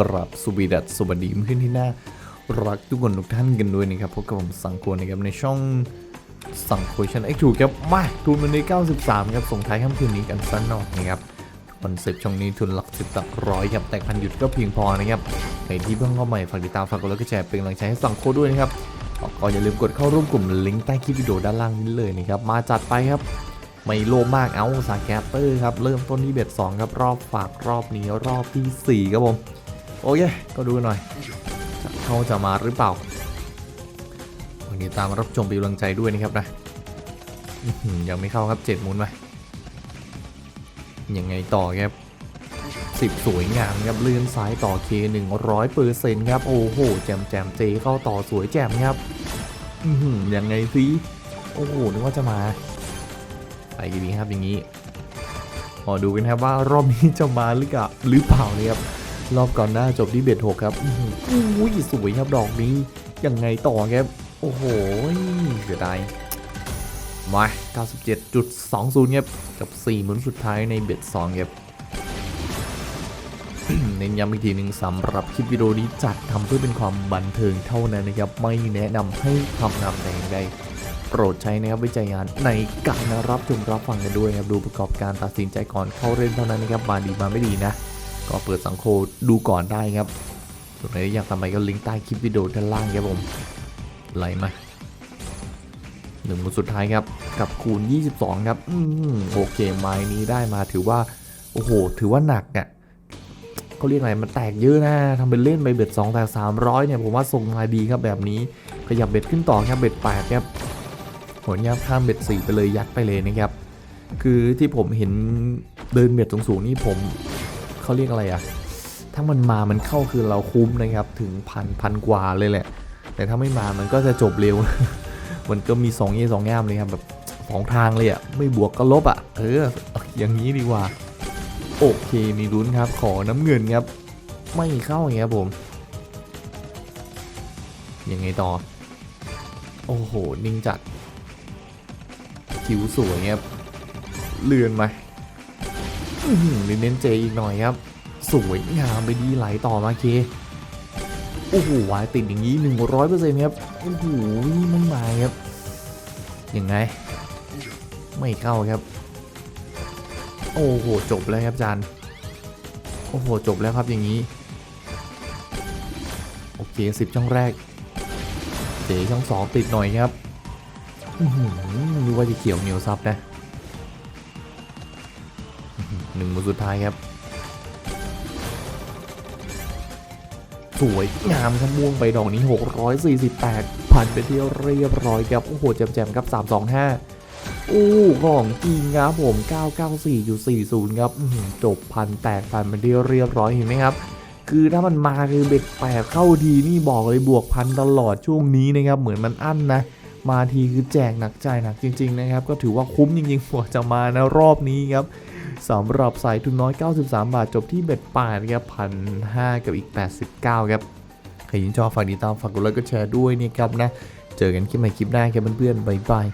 กราบสวีดัสสวัสดีเพื่อนที่น่ารักทุกคนทุกท่านกันด้วยนะครับพบกับผมสังโกนะครับในช่องสังโคชันเอ็กทูครับมาทุนวันนี้93ครับส่งท้ายค่ำคืนนี้กันสักหน่อยนะครับคอนเซ็ปต์ช่องนี้ทุนหลักสิบหลักร้อยครับแต่พันหยุดก็เพียงพอนะครับใครที่เพิ่งเข้าใหม่ฝากติดตามฝากกดไลค์กดแชร์เป็นกำลังใจให้สังโคด้วยนะครับก็อย่าลืมกดเข้าร่วมกลุ่มลิงก์ใต้คลิปวิดีโอด้านล่างนี้เลยนะครับมาจัดไปครับไม่โลภมากเอาสาแกปเตอร์ครับเริ่มต้นที่เบ็ด2ครับรอบฝากรอบนี้รอบที่4ครับผม อเค ก็ดูหน่อย เขาจะมาหรือเปล่า วันนี้ตามรับชมเป็นกำลังใจด้วยนะครับนะยังไม่เข้าครับเจ็ดมุนไปยังไงต่อครับสิบสวยงามครับเลื่อนซ้ายต่อเคหนึ่งร้อยเปอร์เซ็นต์ครับ โอ้โห แจมแจมเจเข้าต่อสวยแจมครับยังไงสิโอ้โหนึกว่าจะมา ไปดีครับอย่างนี้ขอดูกันครับว่ารอบนี้จะมาหรือเปล่าหรือเปล่าเนี่ยครับ รอบก่อนหน้าจบที่เบ็ดหกครับอื้อหืออุ้ยสวยครับดอกนี้ยังไงต่อครับ โอ้โหเสียดายมา 97.20ครับกับ4หมุนสุดท้ายในเบ็ด2ครับเน้นย้ำอีกทีหนึ่งสำหรับคลิปวิดีโอนี้จัดทำเพื่อเป็นความบันเทิงเท่านั้นนะครับ ไม่แนะนำให้ทำนำแต่อย่างใดโปรดใช้นะครับวิจัยงานในการรับชมรับฟังกันด้วยนะครับ ดูประกอบการตัดสินใจก่อนเข้าเล่นเท่านั้นนะครับมาดีมาไม่ดีนะ ก็เปิดสังโคดูก่อนได้ครับส่วนใครที่อยากทำอะไรก็ลิงก์ใต้คลิปวิดีโอด้านล่างครับผมไหลมาหนึ่งหมุนสุดท้ายครับกับคูณ 22 ครับอืมโอเคไม้นี้ได้มาถือว่า โอ้โห ถือว่าหนักอะเขาเรียกอะไรมันแตกเยอะนะทำเป็นเล่นไปเบ็ด2แต่300 เนี่ย ผมว่าส่งมาดีครับแบบนี้ ขยับเบ็ดขึ้นต่อครับเบ็ด8ครับผลยับข้ามเบ็ดสี่ไปเลยยัดไปเลยนะครับ คือที่ผมเห็นเดินเบ็ดสูงๆนี่ผม เขาเรียกอะไรอะถ้ามันมามันเข้าคือเราคุ้มนะครับ ถึงพันพันกว่าเลยแหละ แต่ถ้าไม่มามันก็จะจบเร็ว มันก็มีสองเย่สองแง่มเลยครับแบบสองทางเลยอะไม่บวกก็ลบอะเออ อย่างนี้ดีกว่า โอเคมีลุ้นครับ ขอน้ำเงินครับ ไม่เข้าอย่างเงี้ยครับผมยังไงต่อ โอ้โห นิ่งจัดคิ้วสวยครับเลื่อนไหมเน้นเจอีกหน่อยครับ สวยงามไปดีไหลต่อมาเคโอ้โหวายติดอย่างนี้ 100%ครับโอ้โหไม่มาครับยังไง ไม่เข้าครับ โอ้โหจบแล้วครับจานโอ้โหจบแล้วครับอย่างนี้ โอเค10ช่องแรกเจช่อง2ติดหน่อยครับอื้อหือว่าจะเขียวเหนียวซับนะหนึ่งมุนสุดท้ายครับ สวยงามครับม่วงไปดอกนี้ 648 ผ่านไปเที่ยวเรียบร้อยครับ โอ้โหแจมๆครับ 325 โอ้ของจริงครับผม 994อยู่40 ครับจบพันแตกผ่านไปเที่ยวเรียบร้อยเห็นไหมครับ คือถ้ามันมาคือเบ็ดแปดเข้าทีนี่บอกเลยบวกพันตลอดช่วงนี้นะครับ เหมือนมันอั้นนะมาทีคือแจกหนักใจหนักจริง ๆ นะครับ ก็ถือว่าคุ้มจริงๆกว่าจะมานะรอบนี้ครับ สำหรับสายทุนน้อย 93 บาทจบที่เบ็ดป่านครับพันห้ากับอีก 89 ครับ ใครยินชอบฝากติดตามฝากกดไลค์กดแชร์ด้วยนี่ครับนะ เจอกันคลิปใหม่คลิปหน้าครับเพื่อนๆบ๊ายบาย